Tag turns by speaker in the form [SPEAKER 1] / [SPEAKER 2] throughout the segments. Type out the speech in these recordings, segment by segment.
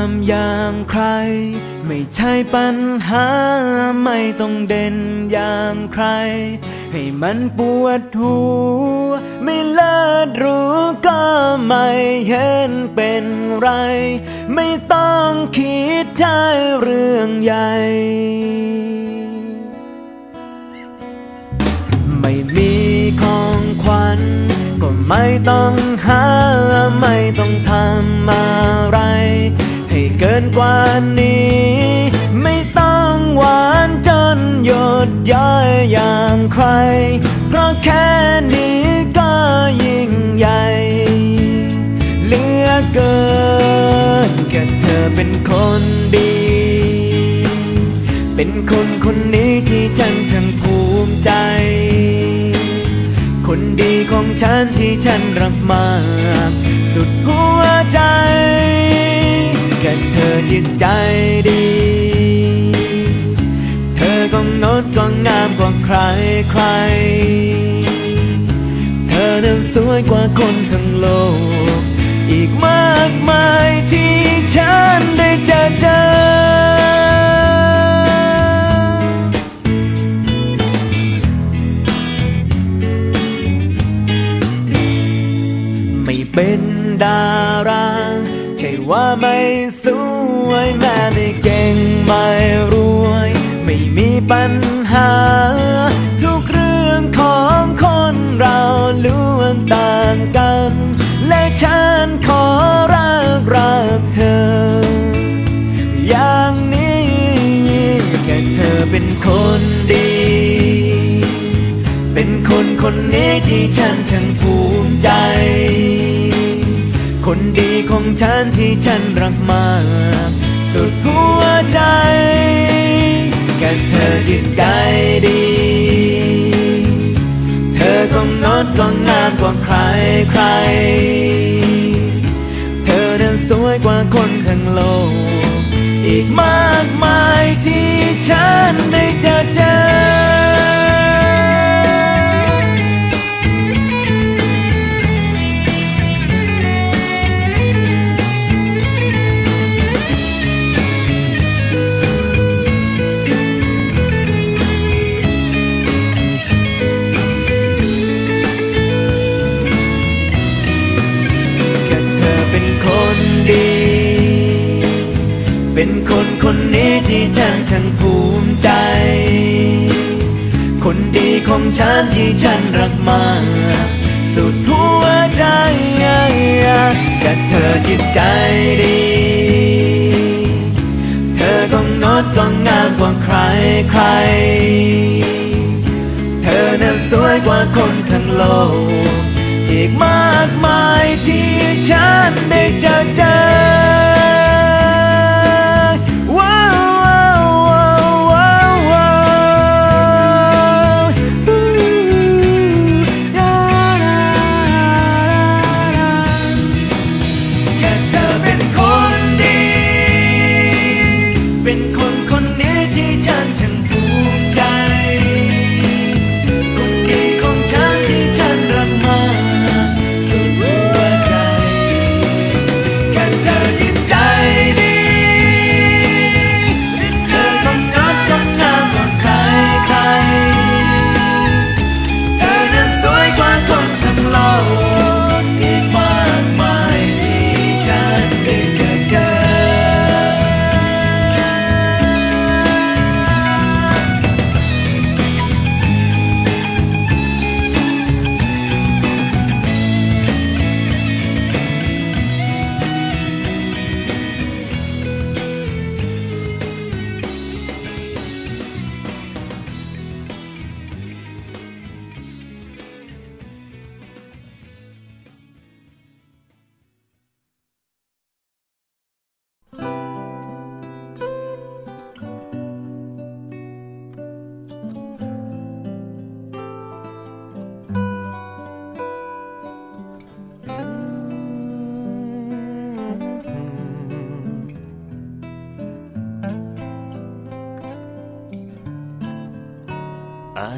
[SPEAKER 1] ามยางใคร ไม่ใช่ปัญหาไม่ต้องเด่นอย่างใคร ให้มันปวดหัวไม่เลิศรู้ก็ไม่เห็นเป็นไร ไม่ต้องคิดใช่เรื่องใหญ่ไม่มีของขวัญก็ไม่ต้องหาานี้ ไม่ต้องหวานจนหยดย้อยอย่างใคร เพราะแค่นี้ก็ยิ่งใหญ่เหลือเกินแค่เธอเป็นคนดี เป็นคนคนนี้ที่ฉันช่างภูมิใจ คนดีของฉันที่ฉันรักมาก สุดหัวใจแค่เธอจิตใจ งามกใครใคร เธอนั้นสวยกว่าคนทั้งโลก อีกมากมายที่ฉันได้เจอเจอไม่เป็นดาราใช่ว่าไม่สวยแม่ไม่เก่งไม่รวย ไม่มีปัญ คนนี้ที่ฉันช่างภูมิใจ คนดีของฉันที่ฉันรักมาก สุดหัวใจ แค่เธอจิตใจดี เธอก็งนดก็งามกว่าใครใคร เธอนั้นสวยกว่าคนทั้งโลก อีกมากมายที่ฉันได้เจอเจอ เป็นคนคนนี้ที่ฉันช่างภูมิใจ คนดีของฉันที่ฉันรักมาก สุดหัวใจแค่เธอจิตใจดี เธอก็งดก็งามกว่าใครใคร เธอนั้นสวยกว่าคนทั้งโลก อีกมากมายที่ฉันได้เจอเจอ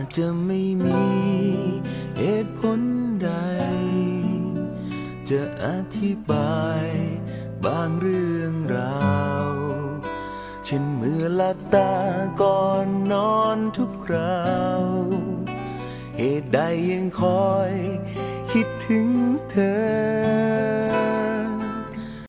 [SPEAKER 1] จจะไม่มีเหตุผลใด จะอธิบาย
[SPEAKER 2] บางเรื่องราวเช่นเมื่อหลับตาก่อนนอนทุกคราว เหตุใดยังคอยคิดถึงเธอ